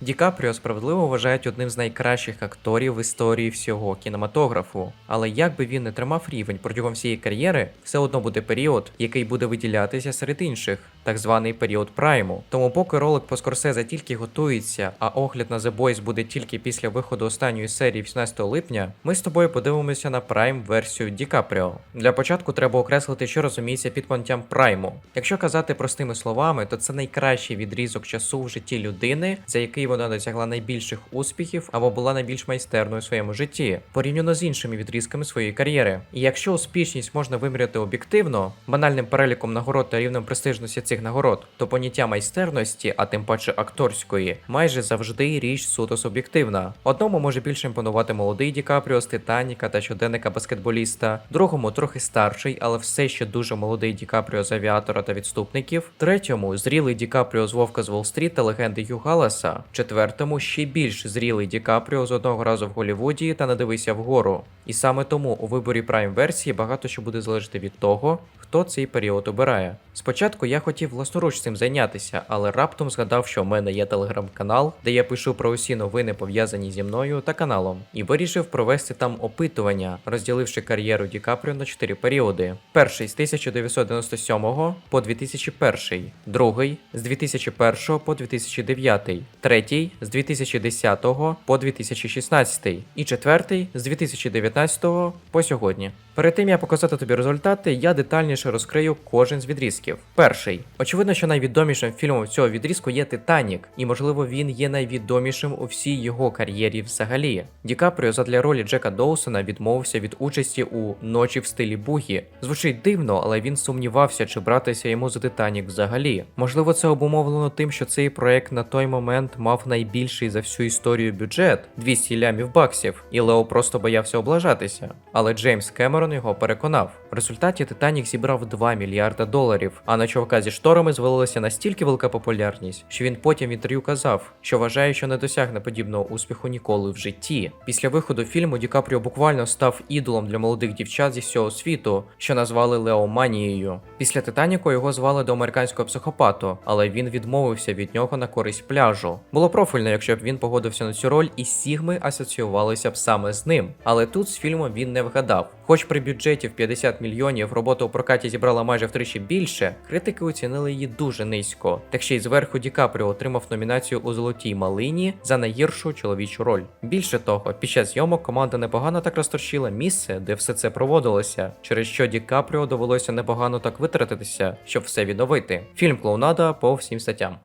Ді Капріо справедливо вважають одним з найкращих акторів в історії всього кінематографу. Але як би він не тримав рівень протягом всієї кар'єри, все одно буде період, який буде виділятися серед інших, так званий період прайму. Тому поки ролик по Скорсезе тільки готується, а огляд на The Boys буде тільки після виходу останньої серії 18 липня, ми з тобою подивимося на прайм версію Ді Капріо. Для початку треба окреслити, що розуміється під поняттям прайму. Якщо казати простими словами, то це найкращий відрізок часу в житті людини, за який вона досягла найбільших успіхів або була найбільш майстерною у своєму житті, порівняно з іншими відрізками своєї кар'єри. І якщо успішність можна виміряти об'єктивно, банальним переліком нагород та рівнем престижності цих нагород, то поняття майстерності, а тим паче акторської, майже завжди річ суто суб'єктивна. Одному може більше імпонувати молодий Ді Капріо з Титаніка та щоденника баскетболіста, другому трохи старший, але все ще дуже молодий Ді Капріо з авіатора та відступників, третьому зрілий Ді Капріо з Вовка з Уолл-стріт та легенди Хью Галласа, четвертому ще більш зрілий Ді Капріо з одного разу в Голлівуді та не дивися вгору. І саме тому у виборі прайм версії багато що буде залежати від того, хто цей період обирає. Спочатку я хотів власноруч цим зайнятися, але раптом згадав, що в мене є телеграм-канал, де я пишу про усі новини пов'язані зі мною та каналом, і вирішив провести там опитування, розділивши кар'єру Ді Капріо на чотири періоди: перший з 1997 по 2001, другий з 2001 по 2009, третій з 2010 по 2016 і четвертий з 2019 по сьогодні. Перед тим як показати тобі результати, я детальніше розкрию кожен з відрізків. Перший. Очевидно, що найвідомішим фільмом цього відрізку є Титанік, і можливо він є найвідомішим у всій його кар'єрі взагалі. Ді Капріо задля ролі Джека Доусона відмовився від участі у ночі в стилі Бугі. Звучить дивно, але він сумнівався, чи братися йому за Титанік взагалі. Можливо, це обумовлено тим, що цей проект на той момент мав найбільший за всю історію бюджет 200 лямів баксів, і Лео просто боявся облажатися. Але Джеймс Кемерон його переконав. В результаті Титанік зібрав 2 мільярда доларів, а на чувака зі шторами звалилася настільки велика популярність, що він потім в інтерв'ю казав, що вважає, що не досягне подібного успіху ніколи в житті. Після виходу фільму Ді Капріо буквально став ідолом для молодих дівчат зі всього світу, що назвали Леоманією. Після Титаніку його звали до американського психопату, але він відмовився від нього на користь пляжу. Було профільно, якщо б він погодився на цю роль, і Сігми асоціювалися б саме з ним. Але тут з фільмом він не вгадав. Хоч при бюджеті в 50 мільйонів робота у прокаті зібрала майже втричі більше, критики оцінили її дуже низько. Так ще й зверху Ді Капріо отримав номінацію у Золотій малині за найгіршу чоловічу роль. Більше того, під час зйомок команда непогано так розторчила місце, де все це проводилося, через що Ді Капріо довелося непогано так витратитися, щоб все відновити. Фільм клоунада по всім статтям.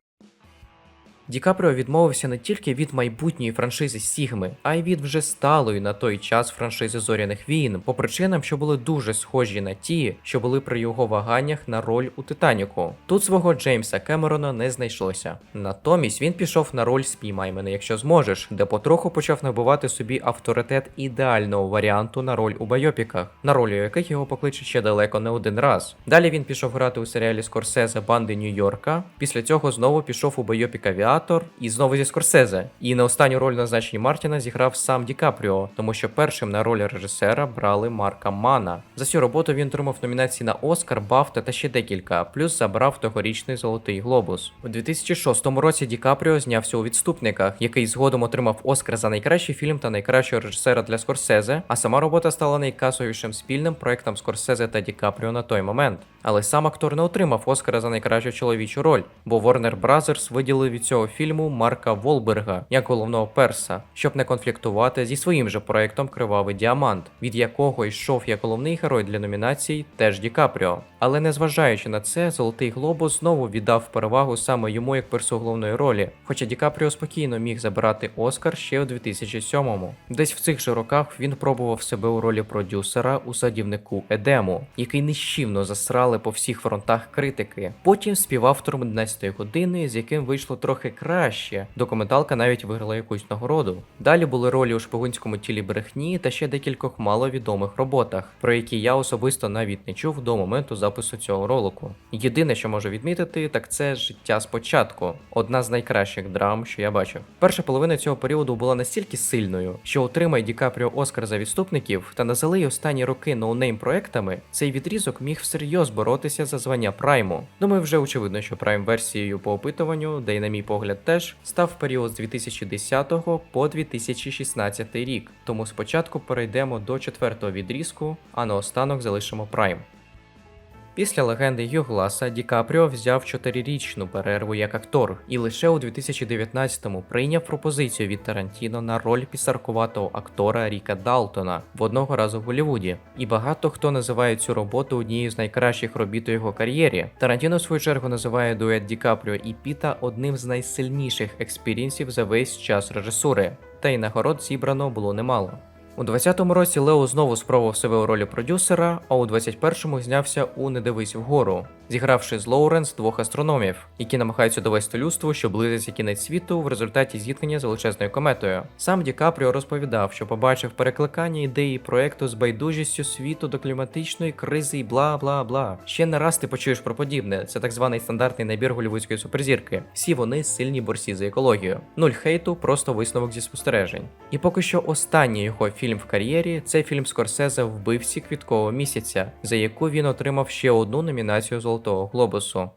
Ді Капріо відмовився не тільки від майбутньої франшизи Сігми, а й від вже сталої на той час франшизи зоряних війн, по причинам, що були дуже схожі на ті, що були при його ваганнях на роль у Титаніку. Тут свого Джеймса Кемерона не знайшлося. Натомість він пішов на роль Спіймай мене, якщо зможеш, де потроху почав набувати собі авторитет ідеального варіанту на роль у байопіках, на роль у яких його покличуть ще далеко не один раз. Далі він пішов грати у серіалі Скорсезе Банди Нью-Йорка. Після цього знову пішов у байопік Авіатор і знову зі Скорсезе. І на останню роль на значенні Мартіна зіграв сам Ді Капріо, тому що першим на роль режисера брали Марка Мана. За цю роботу він отримав номінації на Оскар, Бафта та ще декілька, плюс забрав тогорічний Золотий Глобус. У 2006 році Ді Капріо знявся у відступниках, який згодом отримав Оскар за найкращий фільм та найкращого режисера для Скорсезе, а сама робота стала найкасовішим спільним проектом Скорсезе та Ді Капріо на той момент. Але сам актор не отримав Оскара за найкращу чоловічу роль, бо Warner Brothers виділив від цього фільму Марка Волберга як головного перса, щоб не конфліктувати зі своїм же проектом Кривавий діамант, від якого йшов як головний герой для номінацій теж Ді Капріо. Але незважаючи на це, Золотий Глобус знову віддав перевагу саме йому як персу головної ролі, хоча Ді Капріо спокійно міг забирати Оскар ще у 2007-му. Десь в цих же роках він пробував себе у ролі продюсера у садівнику Едему, який нещівно засрали по всіх фронтах критики. Потім співавтором 11-ї години, з яким вийшло трохи краще. Документалка навіть виграла якусь нагороду. Далі були ролі у шпигунському тілі брехні та ще декількох маловідомих роботах, про які я особисто навіть не чув до моменту запису цього ролику. Єдине, що можу відмітити, так це життя спочатку. Одна з найкращих драм, що я бачив. Перша половина цього періоду була настільки сильною, що отримай Ді Капріо Оскар за відступників та й останні роки ноунейм проектами, цей відрізок міг всерйоз боротися за звання Прайму. Думаю, вже очевидно, що Прайм версією по опитуванню, де й на мій погляд теж, став період з 2010 по 2016 рік. Тому спочатку перейдемо до четвертого відрізку, а наостанок залишимо Прайм. Після легенди Югласа Ді Капріо взяв чотирирічну перерву як актор і лише у 2019-му прийняв пропозицію від Тарантіно на роль пісаркуватого актора Ріка Далтона в одного разу в Голлівуді. І багато хто називає цю роботу однією з найкращих робіт у його кар'єрі. Тарантіно, в свою чергу, називає дует Ді Капріо і Піта одним з найсильніших експірінсів за весь час режисури. Та й нагород зібрано було немало. У 20-му році Лео знову спробував себе у ролі продюсера, а у 21-му знявся у Не дивись вгору, зігравши з Лоуренс двох астрономів, які намагаються довести людству, що близиться кінець світу в результаті зіткнення з величезною кометою. Сам Ді Капріо розповідав, що побачив перекликання ідеї проекту з байдужістю світу до кліматичної кризи і бла бла бла. Ще не раз ти почуєш про подібне. Це так званий стандартний набір голівудської суперзірки. Всі вони сильні борці за екологію. Нуль хейту, просто висновок зі спостережень. І поки що останній його фільм в кар'єрі це фільм Скорсезе Вбивці квіткового місяця, за яку він отримав ще одну номінацію Золотого Глобусу.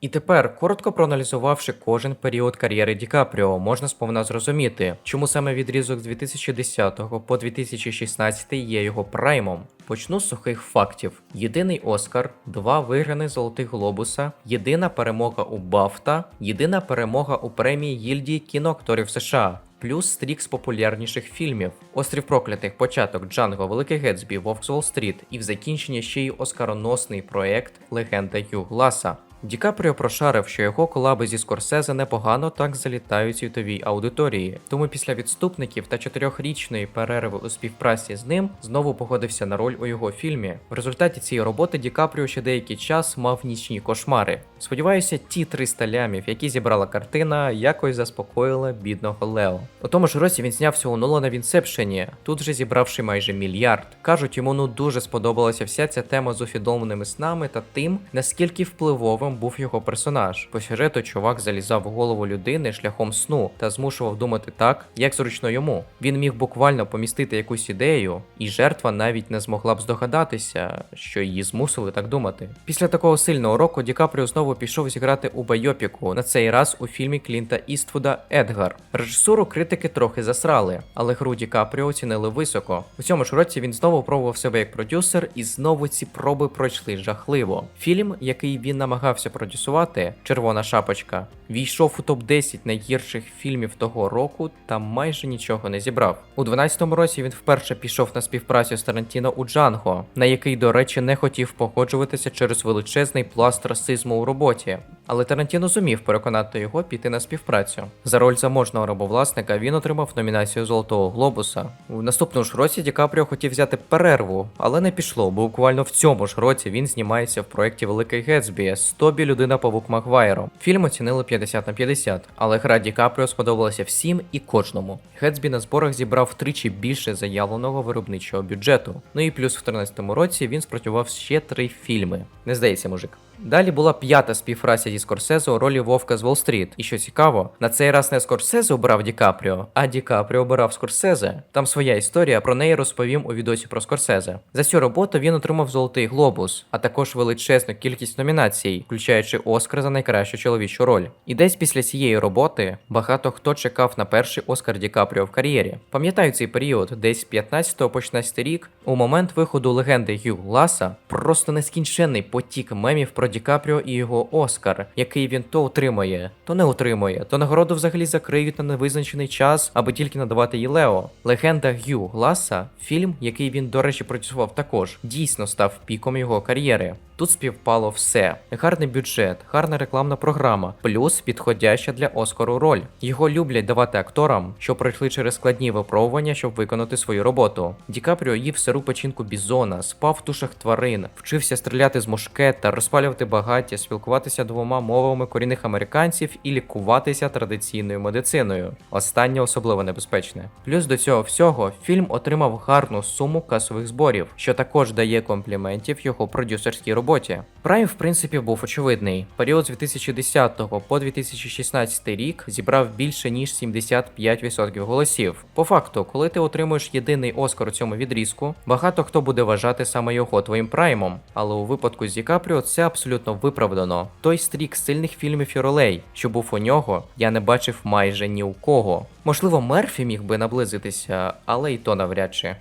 І тепер, коротко проаналізувавши кожен період кар'єри Ді Капріо, можна сповна зрозуміти, чому саме відрізок з 2010 по 2016 є його праймом. Почну з сухих фактів: єдиний Оскар, два виграних золотих глобуса, єдина перемога у Бафта, єдина перемога у премії гільдії кіноакторів США. Плюс стрік з популярніших фільмів: Острів проклятих, початок Джанго, Великий Гетсбі, Вовк з Уолл-стріт і в закінченні ще й оскароносний проект Легенда Ю Гласа. Ді Капріо прошарив, що його колаби зі Скорсезе непогано так залітають світовій аудиторії. Тому після відступників та чотирьохрічної перерви у співпраці з ним знову погодився на роль у його фільмі. В результаті цієї роботи Ді Капріо ще деякий час мав нічні кошмари. Сподіваюся, ті 300 лямів, які зібрала картина, якось заспокоїли бідного Лео. У тому ж році він знявся у Нолана в Інсепшені, тут вже зібравши майже мільярд. Кажуть, йому ну дуже сподобалася вся ця тема з усвідомленими снами та тим, наскільки впливовим був його персонаж. По сюжету чувак залізав в голову людини шляхом сну та змушував думати так, як зручно йому. Він міг буквально помістити якусь ідею, і жертва навіть не змогла б здогадатися, що її змусили так думати. Після такого сильного року Ді Капріо знову пішов зіграти у байопіку, на цей раз у фільмі Клінта Іствуда Едгар. Режисуру критики трохи засрали, але гру Ді Капріо оцінили високо. У цьому ж році він знову пробував себе як продюсер, і знову ці проби пройшли жахливо. Фільм, який він намагався продюсувати, Червона шапочка, війшов у топ 10 найгірших фільмів того року та майже нічого не зібрав. У 12-му році він вперше пішов на співпрацю з Тарантіно у Джанго, на який, до речі, не хотів погоджуватися через величезний пласт расизму у роботі. Але Тарантіно зумів переконати його піти на співпрацю. За роль заможного рабовласника він отримав номінацію Золотого Глобуса. У наступному ж році Ді Капріо хотів взяти перерву, але не пішло, бо буквально в цьому ж році він знімається в проєкті Великий Гетсбі з Тобі людина павук Маквайро. Фільм оцінили 50 на 50, але гра Ді Капріо сподобалася всім і кожному. Гетсбі на зборах зібрав втричі більше заявленого виробничого бюджету. Ну і плюс в 13-му році він спрацював ще три фільми. Не здається, мужик. Далі була п'ята співпраця зі Скорсезе у ролі Вовка з Уолл-стріт. І що цікаво, на цей раз не Скорсезе обрав Ді Капріо, а Ді Капріо обирав Скорсезе. Там своя історія, про неї розповім у відосі про Скорсезе. За цю роботу він отримав Золотий Глобус, а також величезну кількість номінацій, включаючи Оскар за найкращу чоловічу роль. І десь після цієї роботи багато хто чекав на перший Оскар Ді Капріо в кар'єрі. Пам'ятаю цей період, десь 15 по 16 рік, у момент виходу легенди Гю Ласа, просто нескінченний потік мемів про Ді Капріо і його Оскар, який він то отримує, то не отримує, то нагороду взагалі закриють на невизначений час, аби тільки надавати їй Лео. Легенда Гю Гласа, фільм, який він, до речі, продюсував також, дійсно став піком його кар'єри. Тут співпало все: гарний бюджет, гарна рекламна програма, плюс підходяща для Оскару роль. Його люблять давати акторам, що пройшли через складні випробування, щоб виконати свою роботу. Ді Капріо їв сиру печінку бізона, спав в тушах тварин, вчився стріляти з мушкета, розпалювати створювати багаття, спілкуватися двома мовами корінних американців і лікуватися традиційною медициною. Останнє особливо небезпечне. Плюс до цього всього фільм отримав гарну суму касових зборів, що також дає компліментів його продюсерській роботі. Прайм, в принципі, був очевидний. Період з 2010 по 2016 рік зібрав більше ніж 75% голосів. По факту, коли ти отримуєш єдиний Оскар у цьому відрізку, багато хто буде вважати саме його твоїм праймом. Але у випадку з Ді Капріо це абсолютно виправдано. Той стрік сильних фільмів і ролей, що був у нього, я не бачив майже ні у кого. Можливо, Мерфі міг би наблизитися, але й то навряд чи.